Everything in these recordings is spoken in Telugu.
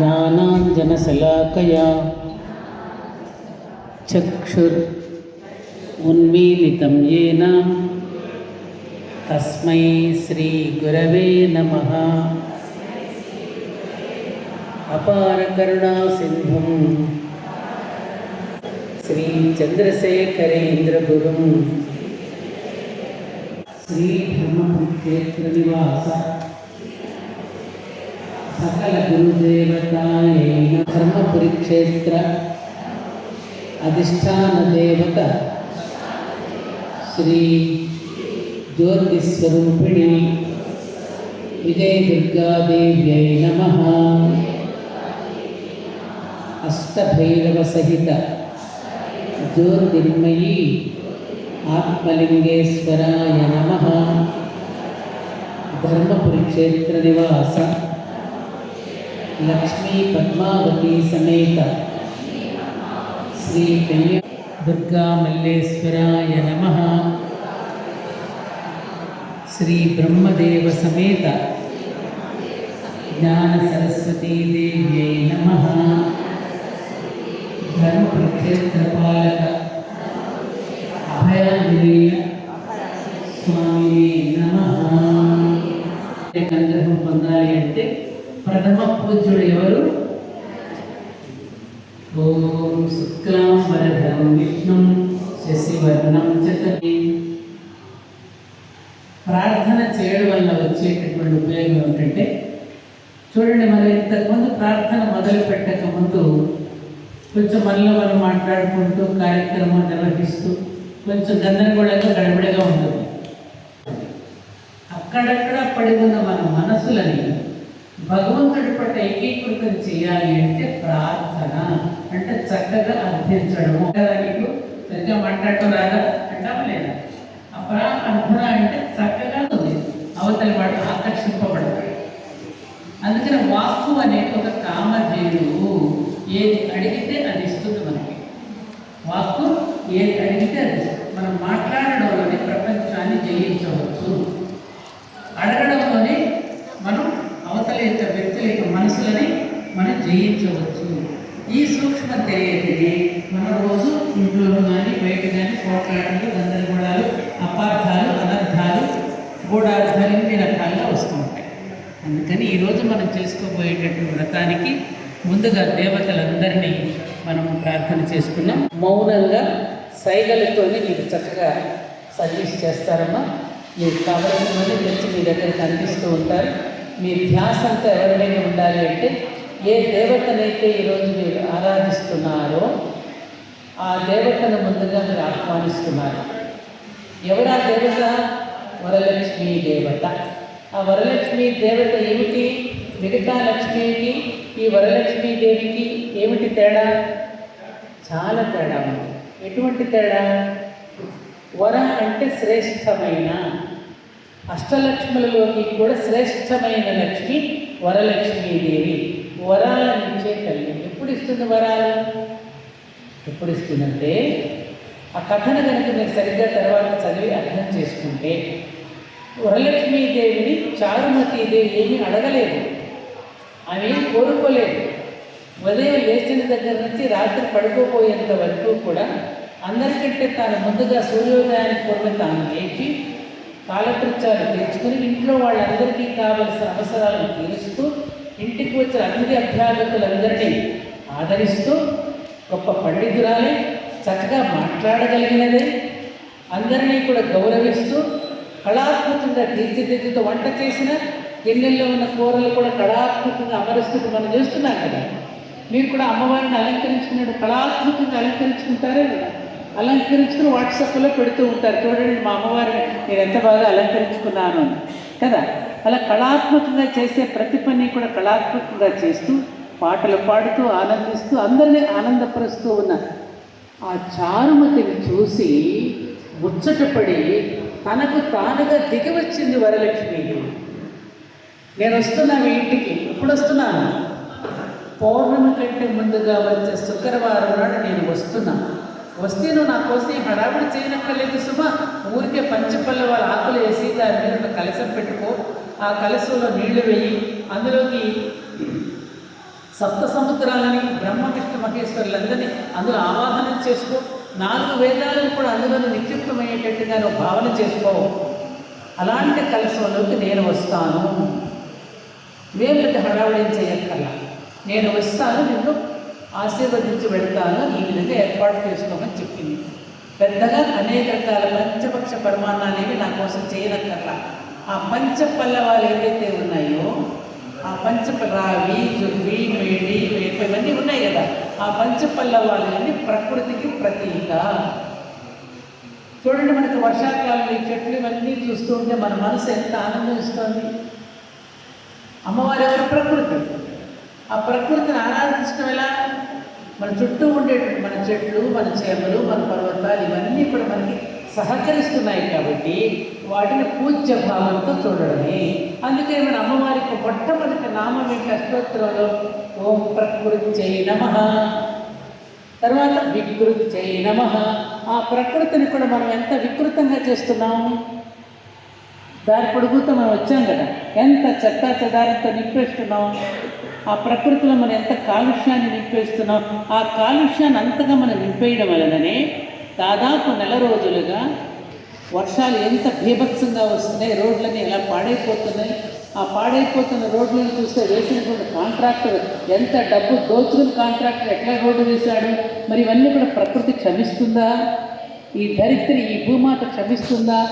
ज्ञानाञ्जनशलाकया चक्षुर् उन्मीलितं येन। तस्मै श्रीगुरवे नमः। अपारकरुणासिन्धुं श्रीचन्द्रशेखरेन्द्रगुरुं। श्रीब्रह्मक्षेत्रनिवास సకల గురుదేవతాయ కర్మ కురుక్షేత్ర అధిష్టాన దేవత శ్రీ జ్యోతిస్వరూపిణి విజయ దుర్గాదేవ్యై నమ. అష్టభైరవ సహిత జ్యోతిర్మయీ ఆత్మలింగేశ్వరాయ నమ. ధర్మపురి నివాస లక్ష్మీ పద్మావతి సమేత. శ్రీ కన్యా దుర్గా మల్లేశ్వరాయ నమ. శ్రీ బ్రహ్మదేవ సమేత. జ్ఞాన సరస్వతీ దేవ్యై నమ. ధర్మ ప్రక్షేత్ర స్వామి నమ పొందాలి అంటే ప్రథమ పూజ్యుడు ఎవరు? ఓం శుక్లాం వరదం విష్ణుం శశివర్ణం చతని ప్రార్థన చేయడం వల్ల వచ్చేటటువంటి ఉపయోగం ఏమిటంటే చూడండి మనం ఇంతకుముందు ప్రార్థన మొదలు పెట్టక ముందు కొంచెం మనలో మనం మాట్లాడుకుంటూ కార్యక్రమం నిర్వహిస్తూ కొంచెం గందరగోళంగా గడబడిగా ఉంటుంది అక్కడక్కడ పడి ఉన్న మన మనసులని భగవంతుడి పట్ల ఏకీకృతం చేయాలి అంటే ప్రార్థన. అంటే చక్కగా అర్థించడము. కదా నీకు? సరిగ్గా మాట్లాడటం రాదా అంటావా లేదా? ఆ ప్రార్థన అంటే చక్కగా ఉంది. అవతలి వాడు ఆకర్షింపబడతాడు. అందుకని వాక్కు అనేది ఒక కామధేయుడు ఏది అడిగితే అది ఇస్తుంది మనకి. వాక్కు ఏది అడిగితే అది మనం మనం మాట్లాడడంలోనే ప్రపంచాన్ని జయించవచ్చు అడగడంలోనే మనం అవతల యొక్క వ్యక్తుల సమస్యలని మనం జయించవచ్చు. ఈ సూక్ష్మ తెలియదని మన రోజు ఇంట్లో కానీ బయట కానీ పోట్లాటలు గందరగోళాలు అపార్థాలు అనర్థాలు గూఢార్థాలు ఇన్ని రకాలుగా వస్తూ ఉంటాయి. అందుకని ఈరోజు మనం చేసుకోబోయేటటువంటి వ్రతానికి ముందుగా దేవతలందరినీ మనం ప్రార్థన చేసుకున్నాం. మౌనంగా సైగలతోనే మీరు చక్కగా సర్వీస్ చేస్తారమ్మా. మీకు కావలసినవన్నీ తెచ్చి మీ దగ్గరికి అందిస్తూ ఉంటారు. మీ ధ్యాస అంతా ఎవరి ఉండాలి అంటే ఏ దేవతనైతే ఈరోజు మీరు ఆరాధిస్తున్నారో ఆ దేవతను ముందుగా మీరు ఆహ్వానిస్తున్నారు. ఎవరా దేవత? వరలక్ష్మీ దేవత. ఆ వరలక్ష్మీ దేవత ఏమిటి? మిగతా లక్ష్మికి ఈ వరలక్ష్మీ దేవికి ఏమిటి తేడా? చాలా తేడా ఉంది. ఎటువంటి తేడా? వర అంటే శ్రేష్టమైన. అష్టలక్ష్ములలోకి కూడా శ్రేష్టమైన లక్ష్మి వరలక్ష్మీదేవి. వరాలనిచ్చే తల్లి ఎప్పుడు ఇస్తుంది వరాలు? ఎప్పుడు ఇస్తుందంటే ఆ కథను కనుక మీరు సరిగ్గా తర్వాత చదివి అర్థం చేసుకుంటే వరలక్ష్మీదేవిని చారుమతీదేవి ఏమీ అడగలేదు. ఆమె ఏం కోరుకోలేదు. ఉదయం లేచిన దగ్గర నుంచి రాత్రి పడుకోపోయేంత వరకు కూడా అందరికంటే తాను ముందుగా సూర్యోదయానికి పూర్వం తాను లేచి కాలకృత్యాలు తీర్చుకుని ఇంట్లో వాళ్ళందరికీ కావలసిన అవసరాలను తీరుస్తూ ఇంటికి వచ్చిన అతిథి అభ్యాగతులందరినీ ఆదరిస్తూ గొప్ప పండితురాలే చక్కగా మాట్లాడగలిగినదే. అందరినీ కూడా గౌరవిస్తూ కళాత్మకంగా తీర్చిదిద్దుతూ వంట చేసిన గిన్నెల్లో ఉన్న కూరలు కూడా కళాత్మకంగా అమరుస్తూ మనం చూస్తున్నాం కదా. మీరు కూడా అమ్మవారిని అలంకరించుకున్నట్టు కళాత్మకంగా అలంకరించుకుంటారే కదా. అలంకరించుకుని వాట్సాప్లో పెడుతూ ఉంటారు. చూడండి మా అమ్మవారిని నేను ఎంత బాగా అలంకరించుకున్నాను అని. కదా? అలా కళాత్మకంగా చేసే ప్రతి పని కూడా కళాత్మకంగా చేస్తూ పాటలు పాడుతూ ఆనందిస్తూ అందరినీ ఆనందపరుస్తూ ఉన్న ఆ చారుమతిని చూసి ముచ్చటపడి తనకు తానుగా దిగి వచ్చింది వరలక్ష్మి. నేను వస్తున్నా మీ ఇంటికి. ఎప్పుడు వస్తున్నాను? పౌర్ణమి కంటే ముందుగా వచ్చే శుక్రవారం నాడు నేను వస్తున్నాను వస్తే నువ్వు నా కోసం హడావిడి చేయనక్కర్లేదు సుమా. ఊరికే పంచిపల్లె వాళ్ళ ఆకులు వేసి దాని మీద ఒక కలసం పెట్టుకో. ఆ కలసంలో నీళ్ళు వేయి. అందులోకి సప్త సముద్రాలని బ్రహ్మ విష్ణు మహేశ్వరులందరినీ అందులో ఆవాహనం చేసుకో. నాలుగు వేదాలను కూడా అందులో నిక్షిప్తమయ్యేటట్టుగా నువ్వు భావన చేసుకో. అలాంటి కలసంలోకి నేను వస్తాను. వేళ్ళకి హడావిడి చేయక్కర్లా. నేను వస్తాను నిన్ను ఆశీర్వదించి వెళ్తాను ఈ విధంగా ఏర్పాటు చేసుకోమని చెప్పింది. పెద్దగా అనేక రకాల పంచపక్ష పరిమాణాలేవి నా కోసం చేయనక్కర్లా. ఆ పంచ పల్లవాలు ఏవైతే ఉన్నాయో ఆ పంచ రావి జువ్వి మేడి వేప ఇవన్నీ ఉన్నాయి కదా ఆ పంచ పల్లవాలన్నీ ప్రకృతికి ప్రతీక. చూడండి మనకి వర్షాకాలంలో ఈ చెట్లు ఇవన్నీ చూస్తూ ఉంటే మన మనసు ఎంత ఆనందం ఇస్తుంది. అమ్మవారి యొక్క ప్రకృతి. ఆ ప్రకృతిని ఆరాధించడం ఎలా? మన చుట్టూ ఉండేటువంటి మన చెట్లు మన చేపలు మన పర్వతాలు ఇవన్నీ కూడా మనకి సహకరిస్తున్నాయి కాబట్టి వాటిని పూజ్య భావంతో చూడడమే. అందుకే మన అమ్మవారికి మొట్టమొదటి నామం ఏంటి? అష్టోత్తరంలో ఓం ప్రకృతి నమ. తర్వాత వికృతి నమ. ఆ ప్రకృతిని కూడా మనం ఎంత వికృతంగా చేస్తున్నాం? దారి పొడుగుతో మనం వచ్చాం కదా. ఎంత చెత్త చెదారంతో నిప్పేస్తున్నాం ఆ ప్రకృతిలో మనం ఎంత కాలుష్యాన్ని నింపేస్తున్నాం ఆ కాలుష్యాన్ని అంతగా మనం నింపేయడం వలననే దాదాపు నెల రోజులుగా వర్షాలు ఎంత భీభత్సంగా వస్తున్నాయి రోడ్లన్నీ ఎలా పాడైపోతున్నాయి. ఆ పాడైపోతున్న రోడ్లను చూస్తే వేసినటువంటి కాంట్రాక్టర్ ఎంత డబ్బు దోచుకుని కాంట్రాక్టర్ ఎట్లా రోడ్డు వేశాడు? మరి ఇవన్నీ కూడా ప్రకృతి క్షమిస్తుందా? ఈ ధరిత్రి ఈ భూమాత క్షమిస్తుందా?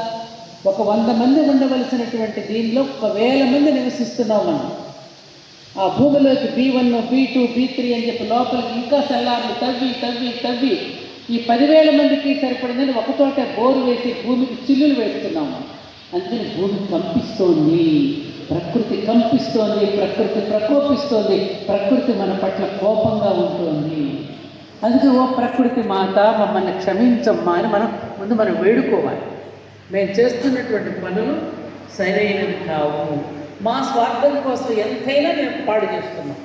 ఒక వంద మంది ఉండవలసినటువంటి దీనిలో ఒక వేల మంది నివసిస్తున్నాం మనం. ఆ భూమిలోకి B one B two B three అని చెప్పి లోపలికి ఇంకా సెల్లార్లు తవ్వి తవ్వి తవ్వి ఈ పదివేల మందికి సరిపడిందని ఒకచోట బోరు వేసి భూమికి చిల్లులు వేస్తున్నాము. అందుకని భూమి కంపిస్తోంది ప్రకృతి కంపిస్తోంది ప్రకృతి ప్రకోపిస్తోంది ప్రకృతి మన పట్ల కోపంగా ఉంటుంది. అందుకే ఓ ప్రకృతి మాత మమ్మల్ని క్షమించమ్మా అని మనం ముందు మనం వేడుకోవాలి. మేము చేస్తున్నటువంటి పనులు సరైనవి కావు. మా స్వార్థం కోసం ఎంతైనా మేము పాడు చేస్తున్నాం.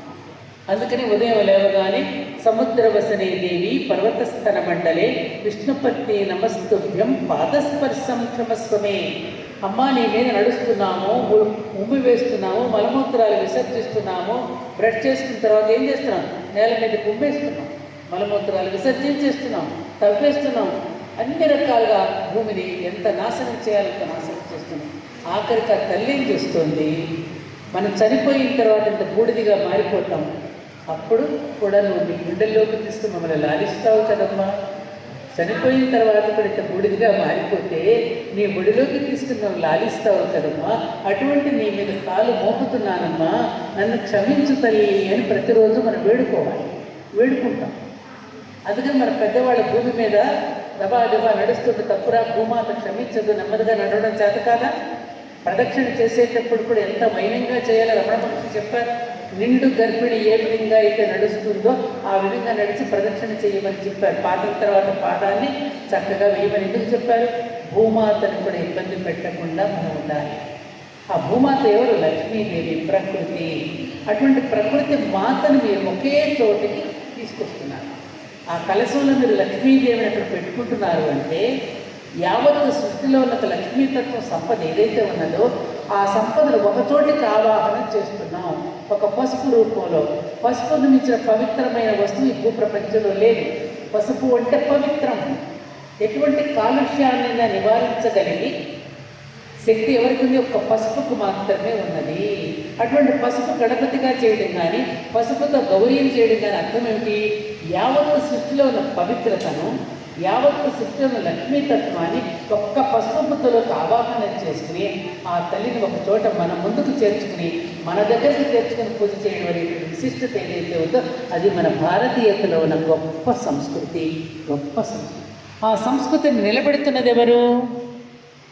అందుకని ఉదయం లేవగానే సముద్రవసనే దేవి పర్వతస్థన మండలే విష్ణుపత్ని నమస్తుభ్యం పాదస్పర్శం క్షమస్వమే. అమ్మా నీ మీద నడుస్తున్నాము ఉమ్మి వేస్తున్నాము మలమూత్రాలు విసర్జిస్తున్నాము. బ్రష్ చేసుకున్న తర్వాత ఏం చేస్తున్నాం? నేల మీద కుమ్మేస్తున్నాం. మలమూత్రాలు విసర్జించేస్తున్నాం తవ్వేస్తున్నాం. అన్ని రకాలుగా భూమిని ఎంత నాశనం చేయాలంత నాశనం చేస్తున్నాం. ఆఖరికి ఆ తల్లి ఏం చేస్తుంది? మనం చనిపోయిన తర్వాత ఇంత బూడిదిగా మారిపోతాం. అప్పుడు కూడా నువ్వు నీ గుండెల్లోకి తీసుకుని మమ్మల్ని లాలిస్తావు కదమ్మా. చనిపోయిన తర్వాత కూడా ఇంత బూడిదిగా మారిపోతే నీ ముడిలోకి తీసుకుని నువ్వు లాలిస్తావు కదమ్మా. అటువంటి నీ మీద కాలు మోపుతున్నానమ్మా. నన్ను క్షమించు తల్లి అని ప్రతిరోజు మనం వేడుకోవాలి. వేడుకుంటాం. అందుకని మన పెద్దవాళ్ళ భూమి మీద దబా దబా నడుస్తుంటే తప్పురా భూమాత క్షమించదు. నెమ్మదిగా నడవడం చేత కాదా? ప్రదక్షిణ చేసేటప్పుడు కూడా ఎంత మైనంగా చేయాలో రమణ మహర్షి చెప్పారు. నిండు గర్భిణి ఏ విధంగా అయితే నడుస్తుందో ఆ విధంగా నడిచి ప్రదక్షిణ చేయమని చెప్పారు. పాదం తర్వాత పాదాన్ని చక్కగా వేయమని ఎందుకు చెప్పారు? భూమాతను కూడా ఇబ్బంది పెట్టకుండా మనం ఉండాలి. ఆ భూమాత ఎవరు? లక్ష్మీదేవి ప్రకృతి. అటువంటి ప్రకృతి మాతను మీరు ఒకే చోటికి తీసుకొస్తున్నారు. ఆ కలశంలో మీరు లక్ష్మీదేవిని అక్కడ పెట్టుకుంటున్నారు అంటే యావత్ సృష్టిలో ఉన్న లక్ష్మీతత్వం సంపద ఏదైతే ఉన్నదో ఆ సంపదను ఒకచోటికి ఆవాహనం చేస్తున్నాం. ఒక పసుపు రూపంలో. పసుపును మించిన పవిత్రమైన వస్తువు ఈ భూప్రపంచంలో లేదు. పసుపు అంటే పవిత్రం. ఎటువంటి కాలుష్యాన్ని నివారించగలిగి శక్తి ఎవరికి ఉంది? ఒక్క పసుపుకు మాత్రమే ఉన్నది. అటువంటి పసుపు గణపతిగా చేయడం కానీ పసుపుతో గౌరీని చేయడం కానీ అర్థం ఏమిటి? యావత్ సృష్టిలో ఉన్న పవిత్రతను యావత్తు సృష్టిలో లక్ష్మీతత్వాన్ని ఒక్క పసుపు ఆవాహన చేసుకుని ఆ తల్లిని ఒక చోట మన ముందుకు చేర్చుకుని మన దగ్గరికి చేర్చుకుని పూజ చేయడం అనేటువంటి విశిష్టత ఏదైతే ఉందో అది మన భారతీయతలో ఉన్న గొప్ప సంస్కృతి గొప్ప సంస్కృతి. ఆ సంస్కృతిని నిలబెడుతున్నది ఎవరు?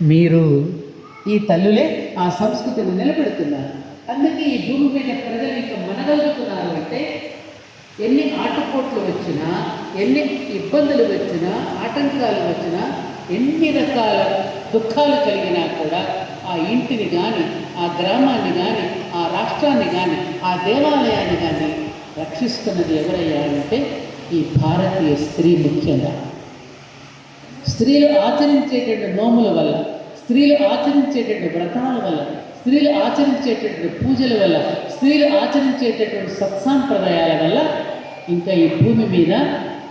మీరు. ఈ తల్లులే ఆ సంస్కృతిని నిలబెడుతున్నారు. అందుకే ఈ భూమి మీద ప్రజలు ఇంకా మనగలుగుతున్నారు అంటే ఎన్ని ఆటపోట్లు వచ్చినా ఎన్ని ఇబ్బందులు వచ్చినా ఆటంకాలు వచ్చినా ఎన్ని రకాల దుఃఖాలు కలిగినా కూడా ఆ ఇంటిని కానీ ఆ గ్రామాన్ని కానీ ఆ రాష్ట్రాన్ని కానీ ఆ దేవాలయాన్ని కానీ రక్షిస్తున్నది ఎవరయ్యా అంటే ఈ భారతీయ స్త్రీ ముఖ్యంగా. స్త్రీలు ఆచరించేటువంటి నోముల వల్ల స్త్రీలు ఆచరించేటువంటి వ్రతాల వల్ల స్త్రీలు ఆచరించేటటువంటి పూజల వల్ల స్త్రీలు ఆచరించేటటువంటి సత్సాంప్రదాయాల వల్ల ఇంకా ఈ భూమి మీద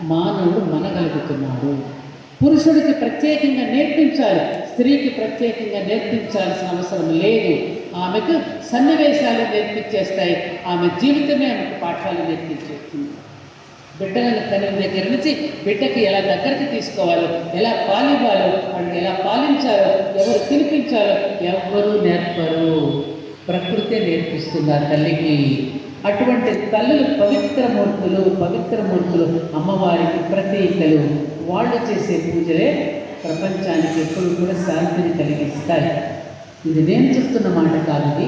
మానవుడు మనగలుగుతున్నాడు. పురుషుడికి ప్రత్యేకంగా నేర్పించాలి స్త్రీకి ప్రత్యేకంగా నేర్పించాల్సిన అవసరం లేదు. ఆమెకు సన్నివేశాలు నేర్పించేస్తాయి ఆమె జీవితమే ఆమెకు పాఠాలు నేర్పించేస్తుంది. బిడ్డలను తల్లి దగ్గర నుంచి బిడ్డకి ఎలా దగ్గరికి తీసుకోవాలో ఎలా పాలివ్వాలో వాళ్ళని ఎలా పాలించాలో ఎవరు తినిపించాలో ఎవ్వరూ నేర్పరు. ప్రకృతే నేర్పిస్తుంది ఆ తల్లికి. అటువంటి తల్లులు పవిత్రమూర్తులు పవిత్రమూర్తులు అమ్మవారికి ప్రతీకలు వాళ్ళు చేసే పూజలే ప్రపంచానికి ఎప్పుడు కూడా శాంతిని కలిగిస్తాయి. ఇది నేను చెప్తున్న మాట కాదు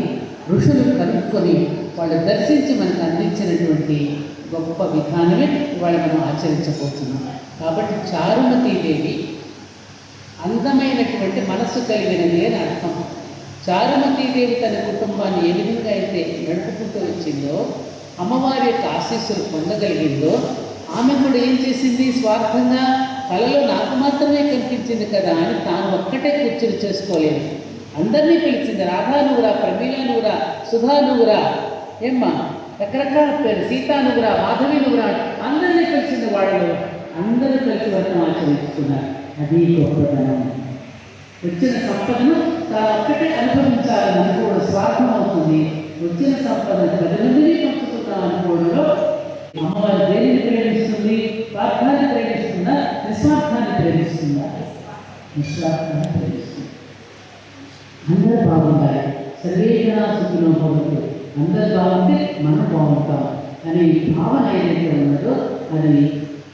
ఋషులు కనుక్కొని వాళ్ళు దర్శించి మనకు అందించినటువంటి గొప్ప విధానమే ఇవాళ మనం ఆచరించబోతున్నాం. కాబట్టి చారుమతీదేవి అందమైనటువంటి మనస్సు కలిగినది అని అర్థం. చారుమతీదేవి తన కుటుంబాన్ని ఏ విధంగా అయితే నడుపుకుంటూ వచ్చిందో అమ్మవారి యొక్క ఆశీస్సులు పొందగలిగిందో ఆమె కూడా ఏం చేసింది? స్వార్థంగా కలలో నాకు మాత్రమే కనిపించింది కదా అని తాను ఒక్కటే కూర్చుని చేసుకోలేదు. అందరినీ పిలిచింది రాధా నువ్వురా ప్రమీల నువ్వురా సుధా నువ్వురా ఏమ్మా రకరకాల పేరు సీతా నువ్వురా మాధవి నువ్వురా అందరినీ పిలిచింది వాళ్ళు. అందరూ కలిసి వ్రతం ఆచరిస్తున్నారు అది గొప్పతనం. వచ్చిన సంపదను తాను ఒక్కటే అనుభవించాలని అనుకోవడం స్వార్థం అవుతుంది వచ్చిన సంపదను పది మందిని అనుకోవడంలో అమ్మవారు దేనిని ప్రేమిస్తుంది? స్వార్థాన్ని ప్రేమిస్తుందా? నిస్వార్థాన్ని ప్రేమిస్తుందా? నిస్వార్థాన్ని ప్రేమిస్తుంది. అందరూ బాగుండాలి. సర్వేజనా సుఖినో భవంతు. అందరు బాగుంటే మనం బాగుంటాం అనే భావన ఏదైతే ఉన్నదో అది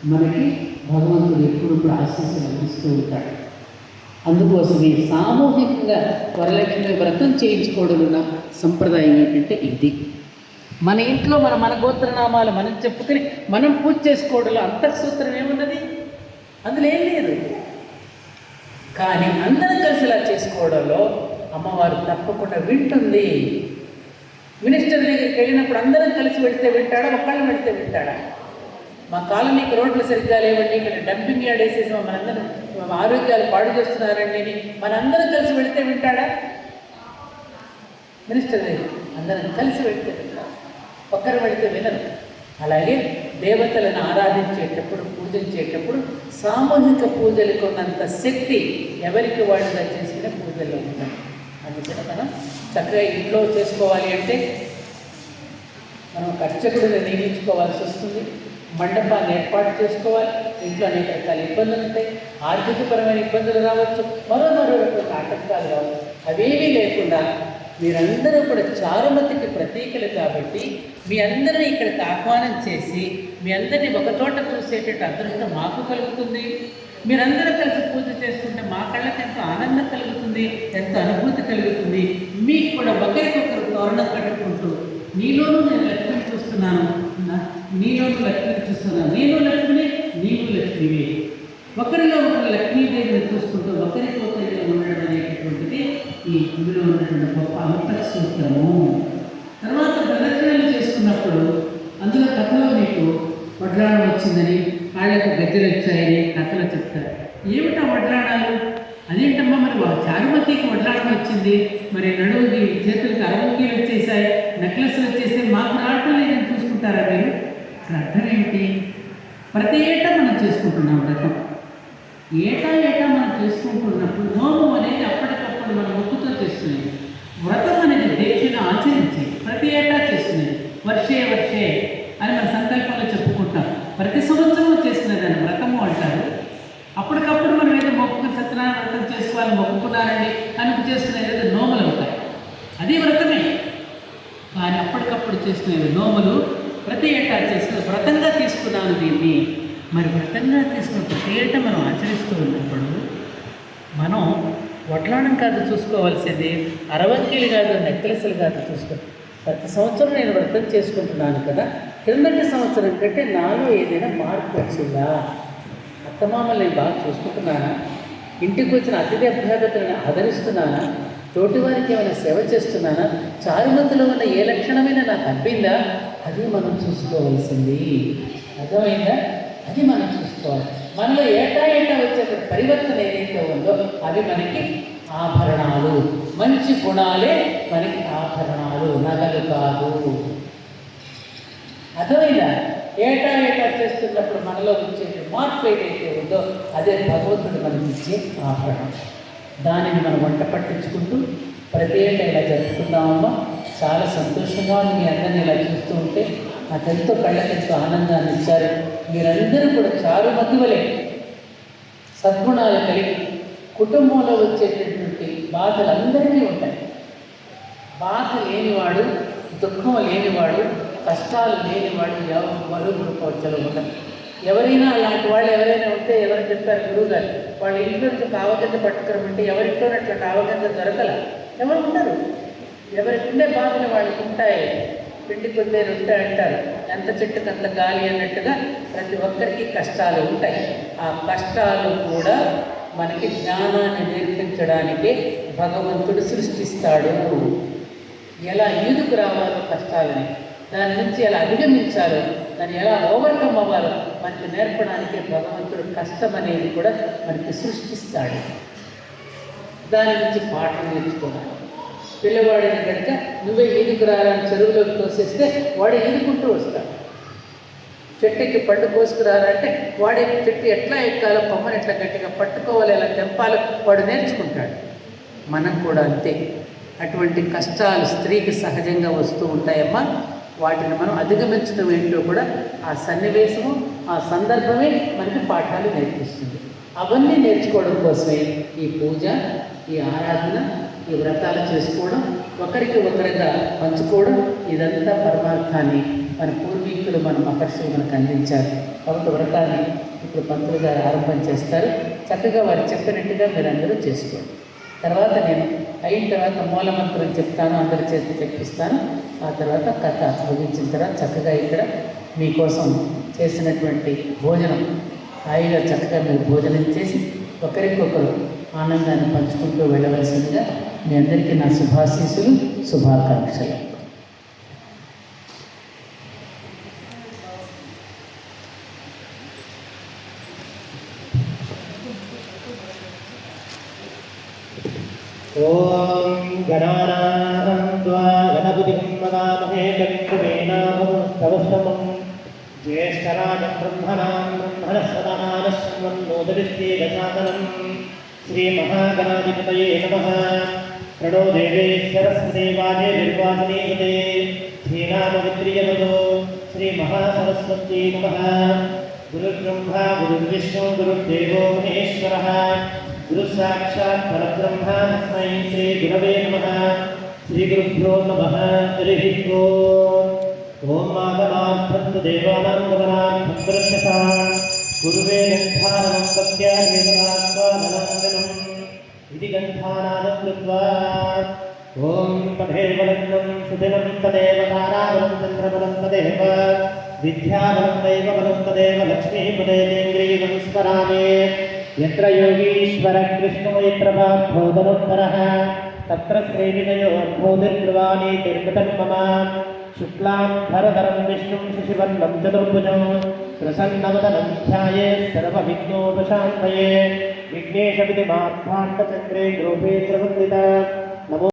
మనకి భగవంతుడు ఎప్పుడు కూడా ఆశీస్సులు అందిస్తూ ఉంటాడు. అందుకోసమే సామూహికంగా వరలక్ష్మి వ్రతం చేయించుకోవడం ఉన్న సంప్రదాయం ఏంటంటే ఇది. మన ఇంట్లో మన మన గోత్రనామాలు మనం చెప్పుకొని మనం పూజ చేసుకోవడంలో అంతఃసూత్రం ఏమున్నది? అందులో ఏం లేదు. కానీ అందరం కలిసి ఇలా చేసుకోవడంలో అమ్మవారు తప్పకుండా వింటుంది. మినిస్టర్ దగ్గరికి వెళ్ళినప్పుడు అందరం కలిసి వెళ్తే వింటాడా? ఒక్కళ్ళు వెళితే వింటాడా? మా కాలనీకి రోడ్లు సరిగ్గా లేవండి ఇక్కడ డంపింగ్ యార్డ్ వేసేసి మనందరం ఆరోగ్యాలు పాడు చేస్తున్నారండి అని మనందరం కలిసి వెళితే వింటాడా? మినిస్టర్ దగ్గర అందరం కలిసి వెళితే ఒక్కరు వెళితే వినరు. అలాగే దేవతలను ఆరాధించేటప్పుడు పూజించేటప్పుడు సామూహిక పూజలకు ఉన్నంత శక్తి ఎవరికి వాళ్ళుగా చేసిన పూజల్లో ఉన్నాయి అందుకని మనం చక్కగా ఇంట్లో చేసుకోవాలి అంటే మనం అర్చకుడిని నియమించుకోవాల్సి వస్తుంది. మండపాన్ని ఏర్పాటు చేసుకోవాలి. ఇంట్లో అనేక రకాల ఇబ్బందులు ఉంటాయి. ఆర్థికపరమైన ఇబ్బందులు రావచ్చు. మరో మరో రకమైన ఆటంకాలు రావచ్చు. అవేమీ లేకుండా మీరందరూ కూడా చారుమతికి ప్రతీకలు కాబట్టి మీ అందరినీ ఇక్కడికి ఆహ్వానం చేసి మీ అందరినీ ఒకచోట చూసేటట్టు అదృష్టం మాకు కలుగుతుంది. మీరందరూ కలిసి పూజ చేసుకుంటే మా కళ్ళకి ఎంతో ఆనందం కలుగుతుంది ఎంతో అనుభూతి కలుగుతుంది. మీకు కూడా ఒకరికొకరు తోరణం కట్టుకుంటూ నీలోనూ నేను లక్ష్మిని చూస్తున్నాను. నీలోనూ లక్ష్మిని చూస్తున్నాను. నేను లక్ష్మి నీవు లక్ష్మివి. ఒకరిలో ఒకరు లక్ష్మీదేవిని చూసుకుంటూ ఒకరికొకరిలో ఉండడం అనేటటువంటిది ఈ ఇందులో ఉన్నటువంటి గొప్ప అంతఃసూత్రము తర్వాత ప్రదక్షిణలు చేసుకున్నప్పుడు అందులో కథలో మీకు వడ్రాణం వచ్చిందని కాళ్ళకు గద్దెలు వచ్చాయని కథలు చెప్తారు. ఏమిటా వడ్రాణాలు? అదేంటమ్మా మరి వా- చారుమతికి వడ్రాణం వచ్చింది? మరి నడువుకి చేతులకి అరవకీలు వచ్చేసాయి నెక్లెస్లు వచ్చేసాయి మాకు రావటం లేదని చూసుకుంటారా మీరు? అర్థం ఏంటి? ప్రతి ఏటా మనం చేసుకుంటున్నాం వ్రతం ఏటా ఏటా మనం చేసుకుంటున్నప్పుడు నోము అనేది అప్పటికప్పుడు మన మొక్కుతో చేస్తుంది. వ్రతం అనేది దీక్షను ఆచరించి ప్రతి ఏటా చేస్తున్నాయి వర్షే వర్షే అని మన సంకల్పంలో చెప్పుకుంటాం. ప్రతి సంవత్సరం చేస్తున్నది అని వ్రతము అంటారు అప్పటికప్పుడు మనం ఏదో మొక్కుకు సత్యనారాయణ వ్రతం చేసుకోవాలి మొక్కుకున్నారండి అని చేసుకునేది ఏదో నోములు అవుతాయి. అది వ్రతమే. కానీ అప్పటికప్పుడు చేసుకునేది నోములు ప్రతి ఏటా చేసుకుని వ్రతంగా తీసుకున్నాను దీన్ని. మరి వ్రతంగా తీసుకున్న ప్రతి ఏటా మనం ఆచరిస్తూ ఉన్నప్పుడు మనం వడ్లాణం కాదు చూసుకోవాల్సింది అరవంకీలు కాదు నెక్లెస్లు కాదు చూసుకో. ప్రతి సంవత్సరం నేను వ్రతం చేసుకుంటున్నాను కదా క్రిందటి సంవత్సరం కంటే నాలో ఏదైనా మార్పు వచ్చిందా? అత్తమామల్ని నేను బాగా చూసుకుంటున్నానా? ఇంటికి వచ్చిన అతిథి అభ్యాగతులను ఆదరిస్తున్నానా? తోటివారికి ఏమైనా సేవ చేస్తున్నానా? చారుమతిలో ఉన్న ఏ లక్షణమైనా నాకు అబ్బిందా? అది మనం చూసుకోవాల్సింది. అర్థమైందా? అది మనం చూసుకోవాలి. మనలో ఏటా ఏటా వచ్చే పరివర్తన ఏదైతే ఉందో అవి మనకి ఆభరణాలు. మంచి గుణాలే మనకి ఆభరణాలు. నగలు కాదు. అర్థమైందా? ఏటా ఏటా చేస్తున్నప్పుడు మనలో వచ్చే మార్పు ఏదైతే ఉందో అదే భగవంతుడు మనకి ఇచ్చే ఆహ్వానం దానిని మనం వంట పట్టించుకుంటూ ప్రతి ఏటా ఇలా జరుపుకుందామమ్మా. చాలా సంతోషంగా ఉంది మీ అందరినీ ఇలా చూస్తూ ఉంటే. నాకెంతో కళ్ళకెంతో ఆనందాన్ని ఇచ్చారు. మీరందరూ కూడా చారు మధ్యవలే సద్గుణాలు కలిగి కుటుంబంలో వచ్చేటటువంటి బాధలు అందరికీ ఉంటాయి. బాధ లేనివాడు దుఃఖం లేనివాడు కష్టాలు లేనివాడు ఎవరు గురుకోవచ్చలో ఉండదు ఎవరైనా అలాంటి వాళ్ళు ఎవరైనా ఉంటే ఎవరు చెప్పారు గురువు గారు వాళ్ళ ఇంట్లో నుంచి కావగంద పట్టుకురమంటే ఎవరింట్లో అట్లా కావగంద దొరకల? ఎవరు ఉండరు. ఎవరికి ఉండే బాధలు వాళ్ళకి ఉంటాయి. పిండి కొద్దే ఉంటాయి అంటారు. ఎంత చెట్టుకు అంత గాలి అన్నట్టుగా ప్రతి ఒక్కరికి కష్టాలు ఉంటాయి. ఆ కష్టాలు కూడా మనకి జ్ఞానాన్ని నేర్పించడానికి భగవంతుడు సృష్టిస్తాడు. ఎలా ఈదుకు రావాలో కష్టాలని? దాని నుంచి ఎలా అధిగమించాలో? దాన్ని ఎలా ఓవర్కమ్ అవ్వాలో? మనకి నేర్పడానికి భగవంతుడు కష్టం అనేది కూడా మనకి సృష్టిస్తాడు. దాని నుంచి పాఠం నేర్చుకోవాలి. పిల్లవాడిని కనుక నువ్వే ఈదుకు రాలని చెరువులోకి తోసేస్తే వాడు ఈదుకుంటూ వస్తాడు. చెట్టుకి పండు కోసుకురాలంటే వాడి చెట్టు ఎట్లా ఎక్కాలో కొమ్మని ఎట్లా గట్టిగా పట్టుకోవాలి ఎలా తెంపాలో వాడు నేర్చుకుంటాడు. మనం కూడా అంతే. అటువంటి కష్టాలు స్త్రీకి సహజంగా వస్తూ ఉంటాయమ్మా. వాటిని మనం అధిగమించడం ఏంటో కూడా ఆ సన్నివేశము ఆ సందర్భమే మనకి పాఠాలు నేర్పిస్తుంది. అవన్నీ నేర్చుకోవడం కోసమే ఈ పూజ ఈ ఆరాధన ఈ వ్రతాలు చేసుకోవడం ఒకరికి ఒకరిగా పంచుకోవడం ఇదంతా పరమార్థాన్ని మన పూర్వీకులు మన మహర్షులు మనకు అందించారు. కాబట్టి వ్రతాన్ని ఇప్పుడు పంతులు గారు ఆరంభం చేస్తారు. చక్కగా వారు చెప్పినట్టుగా మీరందరూ చేసుకోండి. తర్వాత నేను అయిన తర్వాత మూలమంత్రం చెప్తాను అందరి చేతి చెప్పిస్తాను. ఆ తర్వాత కథ ముగించిన తర్వాత చక్కగా ఇక్కడ మీకోసం చేసినటువంటి భోజనం. హాయిగా చక్కగా మీరు భోజనం చేసి ఒకరికొకరు ఆనందాన్ని పంచుకుంటూ వెళ్ళవలసిందిగా మీ అందరికీ నా శుభాశీస్సులు శుభాకాంక్షలు. సర్వోత్తమం జ్యేష్ఠరాజం బ్రహ్మణాం బ్రహ్మణ సదనానశ్వన్నోదరిత్యేగసాదనం శ్రీమహాగణాధిపతయే నమ. ప్రణో దేవేశ్వరస్వదేవాదేర్వాచనీయతే శ్రీనామవిత్రియవతో శ్రీమహాసరస్వతీ నమ. గురుర్బ్రహ్మ గురుర్విష్ణు గురుర్దేవో మహేశ్వర. గురుసాక్షాత్ పరబ్రహ్మ తస్మై శ్రీ గురవే నమ. శ్రీగురుభ్యో నమ. హరి ఓం ఓం మాధవార్థం దేవానాం గమనార్థం పురస్యత గురువే గంధానం సత్యాన్వేదనాత్వాదనాంజనం ఇది గంధానాదం కృత్వా ఓం తదేవ లగ్నం సుదినం తదేవ తారాబలం చంద్రబలం తదేవ విద్యాబలం దైవ బలం తదేవ లక్ష్మీపదేంద్రియుగం స్మరామే యత్ర యోగీశ్వర కృష్ణమయత్రభాభోదనోత్తరः తత్ర శ్రేణినయోర్భోధిర్గృవాణి నిర్మితం మమ भरधरं विष्णुं शशिवर्णं चतुर्भुजं प्रसन्नवदनं ध्याये सर्वविघ्नोपशान्तये विघ्नेशविधिमात्मान्तचन्द्रे ग्रोपे प्रवन्दिता नमो